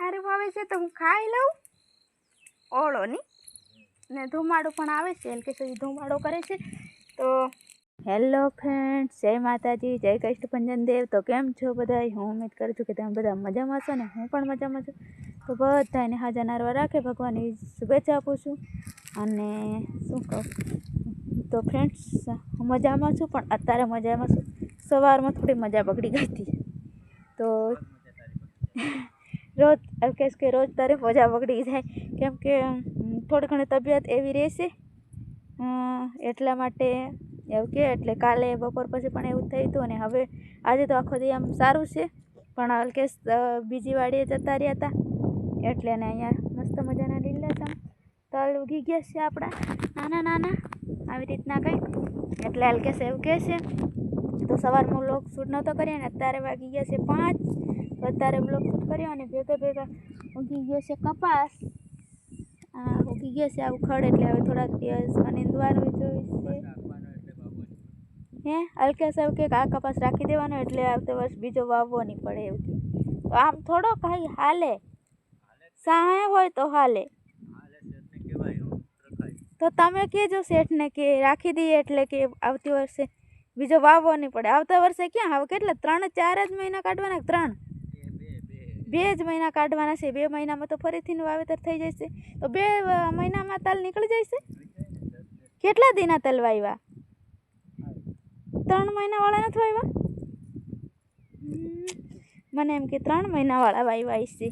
સારું આવે છે તો હું ખાઈ લઉં. ઓળો ની. ધુમાડો પણ આવે છે એલ કે સુધી ધુમાડો કરે છે. તો હેલો ફ્રેન્ડ્સ, જય માતાજી, જય કૃષ્ણભંજન દેવ. તો કેમ છો બધા હું ઉમેદ કરું છું કે તમે બધા મજામાં છો ને હું પણ મજામાં છું. તો બધાને હાજર નારવા રાખે ભગવાનની શુભેચ્છા આપું છું. અને શું કહું? તો ફ્રેન્ડ્સ, હું મજામાં છું પણ અત્યારે મજામાં છું. સવારમાં થોડી મજા બગડી ગઈ હતી. તો રોજ, એમ કહેશ કે રોજ તારે મજા બગડી જાય. કેમ કે થોડી ઘણી તબિયત એવી રહેશે. એટલા માટે એવું કે, એટલે કાલે બપોર પછી પણ એવું થયું હતું અને હવે આજે તો આખો દી આમ સારું છે. પણ અલ્કેશ બીજી વાડીએ જતા રહ્યા હતા એટલે ને અહીંયા મસ્ત મજાના લીલાછમ તલ ઉગી ગયા છે આપણા નાના નાના, આવી રીતના કંઈક. એટલે અલ્કેશ એવું કહે છે તો સવારમાં લોક શૂટ નહોતો કરીએ ને અત્યારે વાગી ગયા છે પાંચ. તો બ્લોક શૂટ કર્યો અને ભેગા ભેગા ઉગી ગયો છે કપાસ. હા ઉગી ગયો છે આવું ખડ એટલે હવે થોડાક દિવસમાં નીંદવાનું જોઈશે હે? અલકે સાહેબ કે આ કપાસ રાખી દેવાનો એટલે આવતે વર્ષ બીજો વાવવો નહીં પડે એવું તો આમ થોડો કાંઈ હાલે. સહાય હોય તો હાલે. તો તમે કહેજો શેઠને કે રાખી દઈએ એટલે કે આવતી વર્ષે બીજો વાવવો નહીં પડે. આવતા વર્ષે ક્યાં? હવે કેટલા? ત્રણ ચાર જ મહિના કાઢવાના ત્રણ? બે જ મહિના કાઢવાના છે. બે મહિનામાં તો ફરીથી વાવેતર થઈ જશે. તો બે મહિનામાં તલ નીકળી જશે? કેટલા દિના તલ વાવ્યા ત્રણ મહિનાવાળા નથી વાવ્યા મને એમ કે ત્રણ મહિનાવાળા વાવ્યા હશે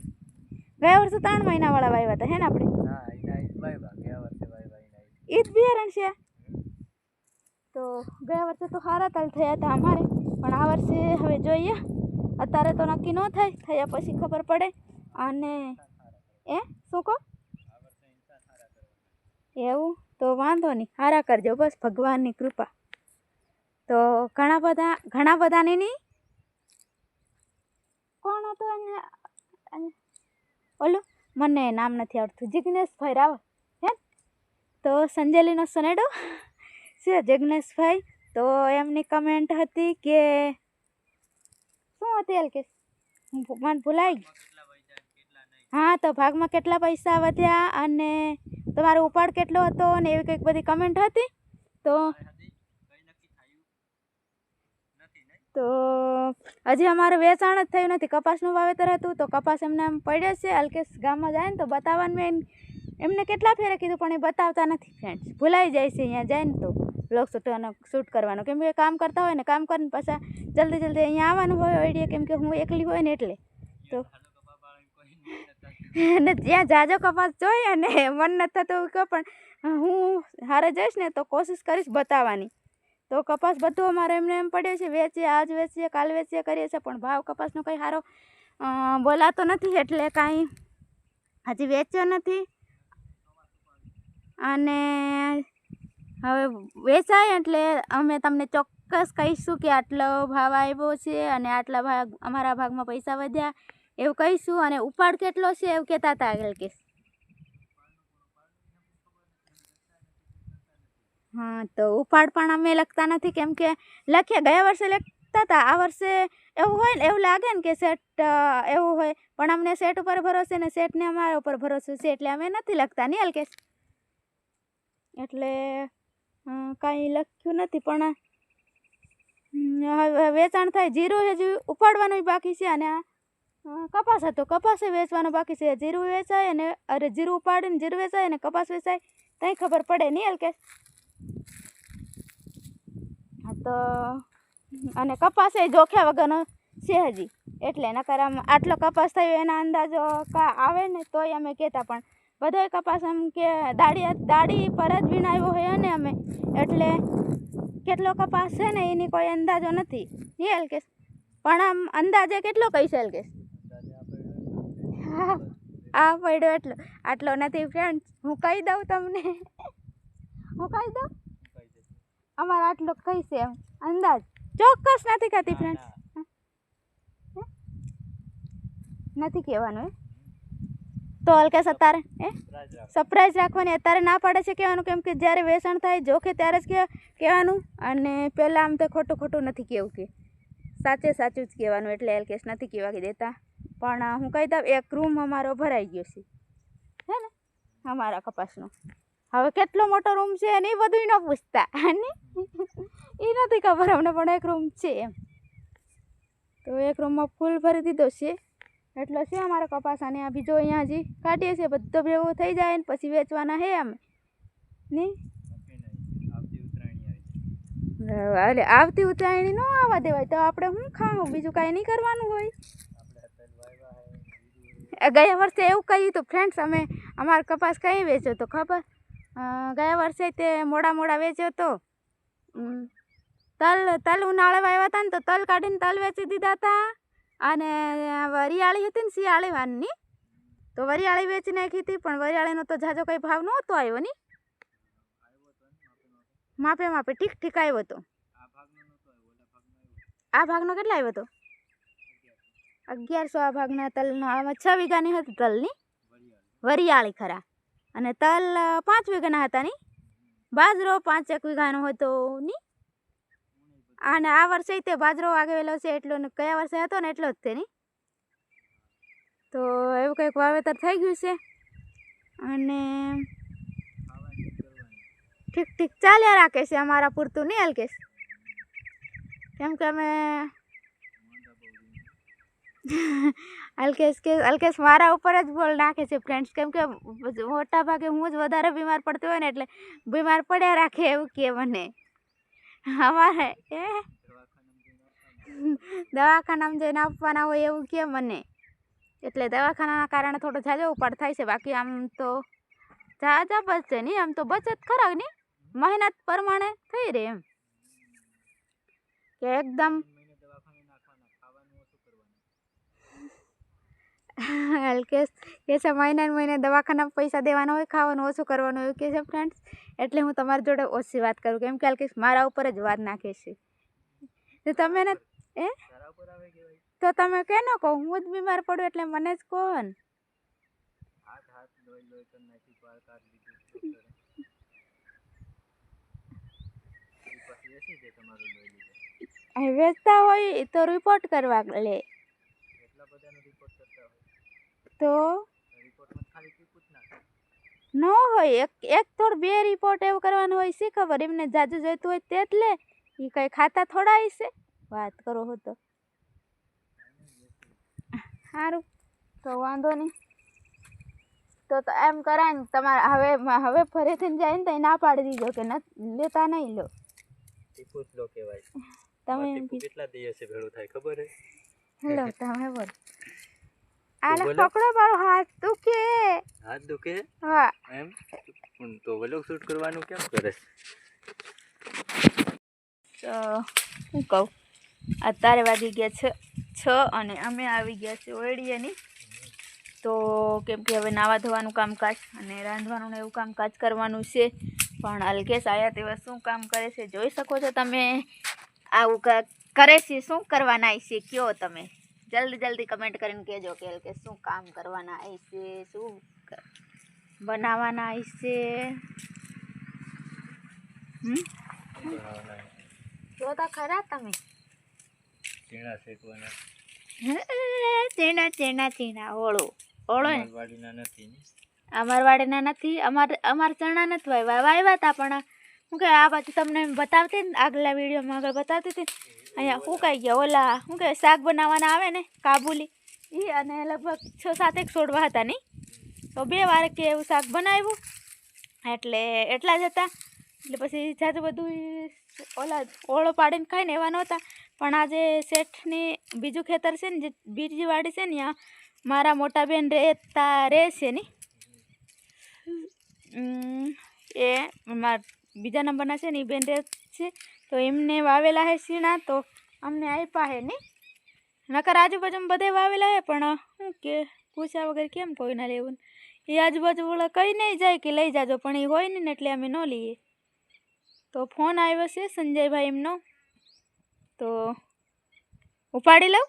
ગયા વર્ષે ત્રણ મહિનાવાળા વાવ્યા હતા હે ને આપણે? એ જ બિયારણ છે. તો ગયા વર્ષે તો સારા તલ થયા હતા અમારે. પણ આ વર્ષે હવે જોઈએ. અત્યારે તો નક્કી ન થાય, થયા પછી ખબર પડે. અને એ શું કહો? એવું? તો વાંધો નહીં. હારા કરજો, બસ ભગવાનની કૃપા. તો ઘણા બધા, ઘણા બધાને નહીં? કોણ હતો? ઓલું? મને નામ નથી આવડતું. જિગ્નેશભાઈ રાવલ. હે? તો સંજેલીનો સનેડો? છે જિગ્નેશભાઈ? તો એમની કમેન્ટ હતી કે શું હતી કે મને ભૂલાઈ હા, તો ભાગમાં કેટલા પૈસા વધ્યા અને તમારો ઉપાડ કેટલો હતો અને એવી કંઈક બધી કમેન્ટ હતી? તો તો હજી અમારું વેચાણ જ થયું નથી. કપાસનું વાવેતર હતું તો કપાસ એમને એમ પડ્યો છે. અલ્કેશ ગામમાં જાય ને તો બતાવવાનું મેં એમને કેટલા ફેરે કીધું, પણ એ બતાવતા નથી ફ્રેન્ડ્સ ભૂલાઈ જાય છે, અહીંયા જાય ને તો. બ્લોગ શૂટવાનો શૂટ કરવાનો. કેમ કે કામ કરતા હોય ને, કામ કરીને પાછા જલ્દી જલ્દી અહીંયા આવવાનું હોય આઈડિયા કેમ કે હું એકલી હોય ને એટલે. તો અને જ્યાં જાજો કપાસ જોઈએ અને મન નથી થતું કહો પણ હું હારે જઈશ ને તો કોશિશ કરીશ બતાવવાની. તો કપાસ બધું અમારે એમને એમ પડ્યો છે, વેચીએ, આજ વેચીએ, કાલ વેચીએ કરીએ છીએ, પણ ભાવ કપાસનો કંઈ સારો બોલાતો નથી એટલે કાંઈ હજી વેચ્યો નથી. અને હવે વેચાય એટલે અમે તમને ચોક્કસ કહીશું કે આટલો ભાવ આવ્યો છે અને આટલા ભાગ, અમારા ભાગમાં પૈસા વધ્યા, એવું કહીશું અને ઉપાડ કેટલો છે એવું કહેતા હતા આગળ કે. હા, તો ઉપાડ પણ અમે લખતા નથી કેમ કે લખીએ, ગયા વર્ષે લખતા હતા, આ વર્ષે એવું હોય ને, એવું લાગે ને કે સેટ એવું હોય, પણ અમને સેટ ઉપર ભરોસે ને સેટને અમારા ઉપર ભરોસો છે એટલે અમે નથી લખતા નહીં અલ્કેશ એટલે કાંઈ લખ્યું નથી, પણ વેચાણ થાય. જીરું હજી ઉપાડવાનું બાકી છે અને કપાસ હતો. કપાસે વેચવાનો બાકી છે. જીરું વેચાય અને, અરે, જીરું ઉપાડીને જીરું વેચાય અને કપાસ વેચાય. કંઈ ખબર પડે નહીં કે? હા, તો, અને કપાસ એ જોખ્યા વગરનો છે હજી. એટલે નકર આમ આટલો કપાસ થયો, એના અંદાજો કા આવે ને, તોય અમે કહેતા પણ બધોય કપાસ એમ કે દાડી દાડી પર જ વીણાવ્યો હોય ને અમે. એટલે કેટલો કપાસ છે ને એની કોઈ અંદાજો નથી. નહીં અલ્કેશ? પણ આમ અંદાજે કેટલો કહીશ અલ્કેશ? હા, આ પડ્યો એટલો. આટલો નથી ફ્રેન્ડ હું કહી દઉં તમને. હું કહી દઉં? અમારે આટલો કહીશ એમ. અંદાજ. ચોક્કસ નથી કહેતી ફ્રેન્ડ્સ નથી કહેવાનું તો અલ્કેશ અત્યારે હે? સરપ્રાઈઝ રાખવાની. અત્યારે ના પાડે છે કહેવાનું કેમ કે જ્યારે વેસણ થાય જોખે ત્યારે જ કે- કહેવાનું. અને પહેલાં આમ તો ખોટું ખોટું નથી કહેવું કે. સાચે સાચું જ કહેવાનું એટલે એલકેશ નથી કહેવા દેતા. પણ હું કહી દઉં એક રૂમ અમારો ભરાઈ ગયો છે. હે ને? અમારા કપાસનો. હવે કેટલો મોટો રૂમ છે અને એ બધું ન પૂછતા. એ નથી ખબર અમને પણ એક રૂમ છે એમ. તો એક રૂમમાં ફૂલ ભરી દીધો છે. એટલો છે અમારો કપાસ અને આ બીજો અહીંયા હજી કાઢીએ છીએ, બધો ભેગો થઈ જાય ને પછી વેચવાના હે અમે. નહીં? એટલે આવતી ઉત્તરાયણી ન આવવા દેવાય, તો આપણે શું ખાવું? બીજું કાંઈ નહીં કરવાનું હોય. ગયા વર્ષે એવું કહ્યું તો ફ્રેન્ડ્સ અમે અમારો કપાસ કઈ વેચ્યો તો ખબર? ગયા વર્ષે તે મોડા મોડા વેચ્યો તો. તલ તલ ઉનાળામાં આવ્યા હતા ને તો તલ કાઢીને તલ વેચી દીધા હતા અને વરિયાળી હતી ને શિયાળી વાનની તો વરિયાળી વેચી નાખી હતી, પણ વરિયાળીનો તો જાજો કંઈ ભાવ નહોતો આવ્યો ની. માપે માપે ઠીક ઠીક આવ્યો હતો આ ભાગનો કેટલા આવ્યો હતો અગિયારસો આ ભાગના તલનો, આમાં છ વીઘાની હતી તલની વરિયાળી ખરા. અને તલ પાંચ વીઘાના હતા ની. બાજરો પાંચ એક વીઘાનો હતો ની. અને આ વર્ષે તે બાજરો વાગેલો છે એટલો કયા વર્ષે હતો ને એટલો જ તે નહીં તો એવું કંઈક વાવેતર થઈ ગયું છે. અને ઠીક ઠીક, ચાલ્યા રાખે છે અમારા પૂરતું, નહીં અલ્કેશ? કેમ કે અમે અલ્કેશ કે, અલ્કેશ મારા ઉપર જ બોલ નાખે છે ફ્રેન્ડ્સ કેમ કે મોટા ભાગે હું જ વધારે બીમાર પડતી હોય ને એટલે બીમાર પડ્યા રાખે એવું કે મને. અમારે એ દવાખાનામાં જઈને આપવાના હોય એવું કે મને? એટલે દવાખાનાના કારણે થોડો જાજો ઉપાડ થાય છે બાકી આમ તો જાજા બચશે નહીં આમ તો બચત ખરા નહીં? મહેનત પ્રમાણે થઈ રહે એમ. કે એકદમ હલકેશ કે છે મહિને મહિને દવાખાના પૈસા દેવાના હોય ખાવાનું ઓછું કરવાનું હોય કે છે ફ્રેન્ડ્સ એટલે હું તમારી જોડે ઓછી વાત કરું કેમ કે હલકેશ મારા ઉપર જ વાત નાખે છે. તો તમે ને એ તો તમે કે ન કહો? હું જ બીમાર પડું એટલે મને જ કહો ને. વેચતા હોય તો રિપોર્ટ કરવા લે. તો? ન હોય એક એક થોડ બે રિપોર્ટ એવું કરવાનું હોય શી ખબર? એમને જાજુ જોઈતું હોય તે જ લે. એ કંઈ ખાતા થોડા હશે? વાત કરો હો તો. સારું તો વાંધો નહીં. તો તો એમ કરાય ને તમારે હવે હવે ફરીથી જાય ને તો એ ના પાડી દીધો કે ન લેતા નહીં લો. કહેવાય. તમે કેટલા દિવસે ભેળું થાય ખબર હે? લો તમે બોલો. આને. પકડો મારો હાથ દુખે હાથ દુખે? હા. એમ? પણ તો વલોગ શૂટ કરવાનું કેમ કરે? તો હું કહું અત્યારે વાગી ગયા છે છ અને અમે આવી ગયા છે ઓળીએની તો કેમ કે હવે નાવા ધોવાનું કામકાજ અને રાંધવાનું ને એવું કામકાજ કરવાનું છે. પણ અલ્કેશ આયા તેવા શું કામ કરે છે જોઈ શકો છો તમે. આવું કરે છે શું કરવાના છે કયો તમે? જલ્દી જલ્દી કમેન્ટ કરીને કહેજો કે શું કામ કરવાના છે શું બનાવવાના છે. જોતા ખરા તમે? ચીણા શેકવાના. ચીણા ચીણા ચીણા ઓળો. ઓળો નથી અમાર વાડીના નથી. અમાર અમાર ચણા નથી વાવ્યા. વાવ્યા હતા પણ હું કે આ બાજુ તમને બતાવતી ને આગલા વિડીયોમાં આગળ બતાવતી હતી અહીંયા સુકાઈ ગયા? ઓલા શું કે શાક બનાવવાના આવે ને, કાબુલી? એ અને લગભગ છ સાત એક છોડવા હતા નહીં? તો બે વાર કે એવું શાક બનાવ્યું. એટલે એટલા જ હતા. એટલે પછી જાતે બધું ઓલા ઓળો પાડીને ખાઈને એવા નહોતા. પણ આજે શેઠની બીજું ખેતર છે ને, જે બીજી વાડી છે ને ત્યાં મારા મોટા બેન રહેતા રહે છે ને? એ મારા બીજા નંબરના છે ને એ બેન રહે છે. તો એમને વાવેલા હે સીણા તો અમને આપ્યા હે ને? નકર આજુબાજુમાં બધે વાવેલા હે, પણ શું કે પૂછ્યા વગર કેમ કોઈ ના? લેવું એ આજુબાજુ વાળા કહી નહીં જાય કે લઈ જાજો, પણ એ હોય ને એટલે અમે ન લઈએ. તો ફોન આવ્યો છે સંજયભાઈ એમનો. તો ઉપાડી લઉં?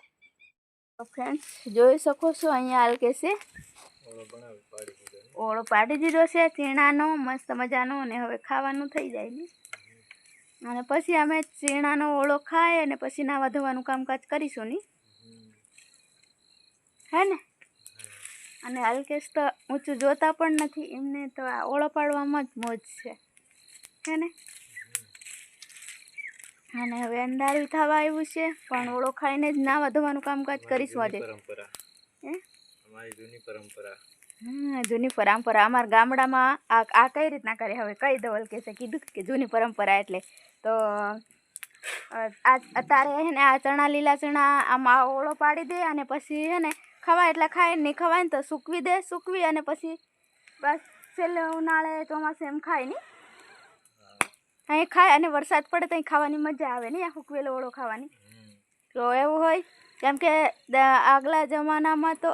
ફ્રેન્ડ્સ જોઈ શકો છો અહીંયા હાલ કે છે. ઓળો પાડી દીધો છે. ચીણાનો મસ્ત મજાનો, અને હવે ખાવાનું થઈ જાય ને. અને પછી અમે ચીણાનો ઓળો ખાય અને પછી નાવા ધોવાનું કામકાજ કરીશું ની. હે ને? અને અલ્કેશ તો ઊંચું જોતા પણ નથી એમને તો આ ઓળો પાડવામાં જ મોજ છે. હે ને? અને હવે અંધારું થવા આવ્યું છે પણ ઓળો ખાઈને જ નાવા ધોવાનું કામકાજ કરીશું આજે. જૂની પરંપરા. હે? અમારી જૂની પરંપરા. જૂની પરંપરા. અમારા ગામડામાં આ આ કઈ રીતના કરે? હવે કઈ દવલ કે કીધું કે જૂની પરંપરા એટલે તો અત્યારે હે ને આ ચણા, લીલા ચણા આમાં ઓળો પાડી દે અને પછી હે ને ખવાય એટલે ખાય, નહીં ખવાય ને તો સૂકવી દે, સૂકવી અને પછી બસ છેલ્લે ઉનાળે ચોમાસે એમ ખાય નહીં. અહીં ખાય અને વરસાદ પડે તો ખાવાની મજા આવે નહીં, આ સૂકવેલો ઓળો ખાવાની. તો એવું હોય, કેમ કે આગલા જમાનામાં તો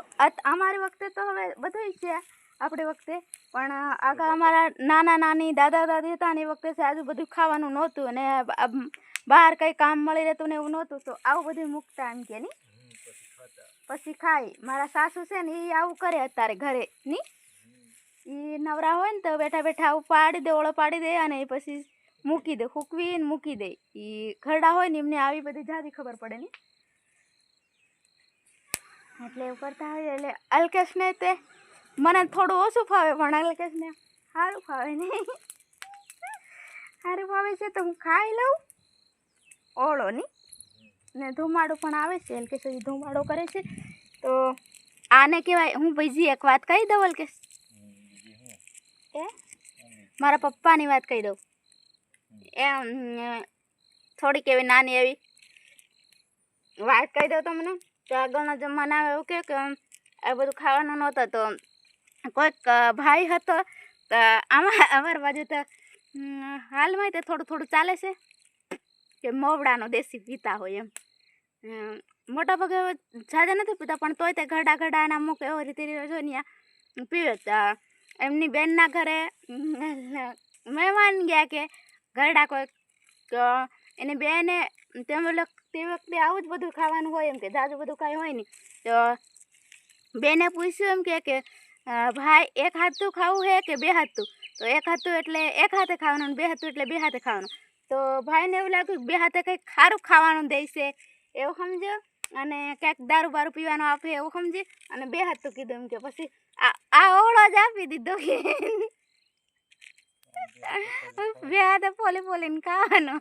અમારી વખતે તો હવે બધું છે. આપણી વખતે પણ આગળ અમારા નાના નાની દાદા દાદી હતા ને એ વખતે આજુ બધું ખાવાનું નહોતું અને બહાર કંઈ કામ મળી રહેતું ને એવું નહોતું તો આવું બધું મૂકતા એમ કે પછી ખાય મારા સાસુ છે ને એ આવું કરે અત્યારે ઘરે ની? એ નવરા હોય ને તો બેઠા બેઠા આવું પાડી દે ઓળો પાડી દે અને પછી મૂકી દે હૂકવીને મૂકી દે. એ ઘરડા હોય ને એમને આવી બધી જાદી ખબર પડે ને? એટલે એવું કરતા હોય એટલે અલ્કેશને તે મને થોડું ઓછું ફાવે, પણ અલકેશને સારું ફાવે નહીં સારું ફાવે છે તો હું ખાઈ લઉં. ઓળો ની. ને ધુમાડો પણ આવે છે અલકેશ ધુમાડો કરે છે. તો આને કહેવાય, હું બીજી એક વાત કહી દઉં અલકેશ એ મારા પપ્પાની વાત કહી દઉં. એમ થોડીક એવી નાની એવી વાત કહી દઉં તમને. તો આગળના જમાના એવું કે, આ બધું ખાવાનું નહોતું, તો કોઈક ભાઈ હતો, તો આમાં, અમારી બાજુ તો હાલમાં તે થોડું થોડું ચાલે છે, કે મોવડાનો દેશી પીતા હોય એમ. મોટા ભાગે ઝાઝા નથી પીતા, પણ તોય તે ઘડા ઘડા એના અમુક એવો રીતે જો ને પીવે એમની બેનના ઘરે મહેમાન ગયા કે ઘરડા કોઈ એની બેને, તે મતલબ તે વખતે આવું જ બધું ખાવાનું હોય એમ કે જાજુ બધું કાંઈ હોય નહીં, તો બેને પૂછ્યું એમ કે ભાઈ એક હાથું ખાવું હે કે બે હાથું? તો એક હાથું એટલે એક હાથે ખાવાનું અને બે હાથું એટલે બે હાથે ખાવાનું. તો ભાઈને એવું લાગ્યું બે હાથે કંઈક ખારું ખાવાનું દેશે એવું સમજ્યો? અને ક્યાંક દારૂ બારૂ પીવાનું આપે એવું સમજી? અને બે હાથું કીધું એમ કે પછી આ આ ઓળો જ આપી દીધો કે બે હાથે પોલી પોલીને ખાવાનું.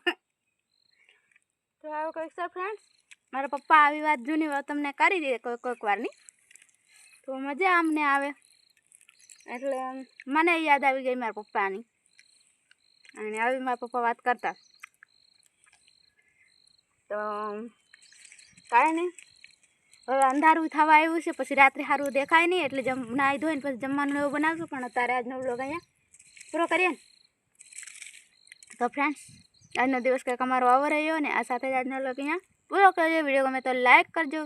તો આવું કંઈક છે ફ્રેન્ડ્સ મારા પપ્પા આવી વાત જૂની વાત તમને કરી દે કોઈ કોઈક વારની તો મજા અમને આવે. એટલે મને યાદ આવી ગઈ મારા પપ્પાની. અને આવી મારા પપ્પા વાત કરતા. તો કાંઈ નહીં. હવે અંધારું થવા આવ્યું છે, પછી રાત્રે સારું દેખાય નહીં, એટલે જમ, નાહી ધોઈને પછી જમવાનું એવું બનાવશું, પણ અત્યારે આજનો બ્લોગ અહીંયા પૂરો કરીએ ને. તો ફ્રેન્ડ્સ આજનો દિવસ કંઈક અમારો આવો રહ્યો ને, આ સાથે જ આજનો બ્લોગ અહીંયા પૂરો કરજો વીડિયો ગમે તો લાઈક કરજો.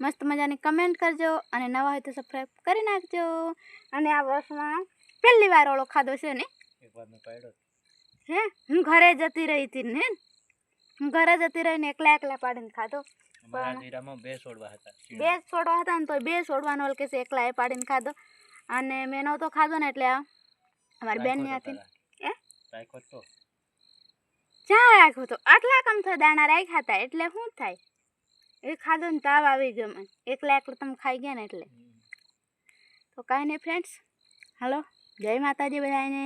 મસ્ત મજાની કમેન્ટ કરજો અને નવા હોય તો સબસ્ક્રાઈબ કરી નાખજો. અને આ વર્ષમાં પહેલી વાર ઓળો ખાધો છે ને? હે? હું ઘરે જતી રહી હતી ને? હું ઘરે જતી રહીને એકલા એકલા પાડીને ખાધો. બે છોડવા હતા બે છોડવા હતા ને તો બે છોડવાનો ઓલ કે છે એકલા એ પાડીને ખાધો. અને મેં નહોતો ખાધો ને એટલે અમારી બેન બેનની હતી એ? રાખ્યો તો. ચા રાખ્યો તો. આટલા કમ થાય દાણા રાખ્યા હતા એટલે શું થાય? એ ખાધો ને તાવ આવી ગયો મને. એકલા એકલા તમે ખાઈ ગયા ને એટલે. તો કાંઈ નહીં ફ્રેન્ડ્સ હાલો જય માતાજી બધાને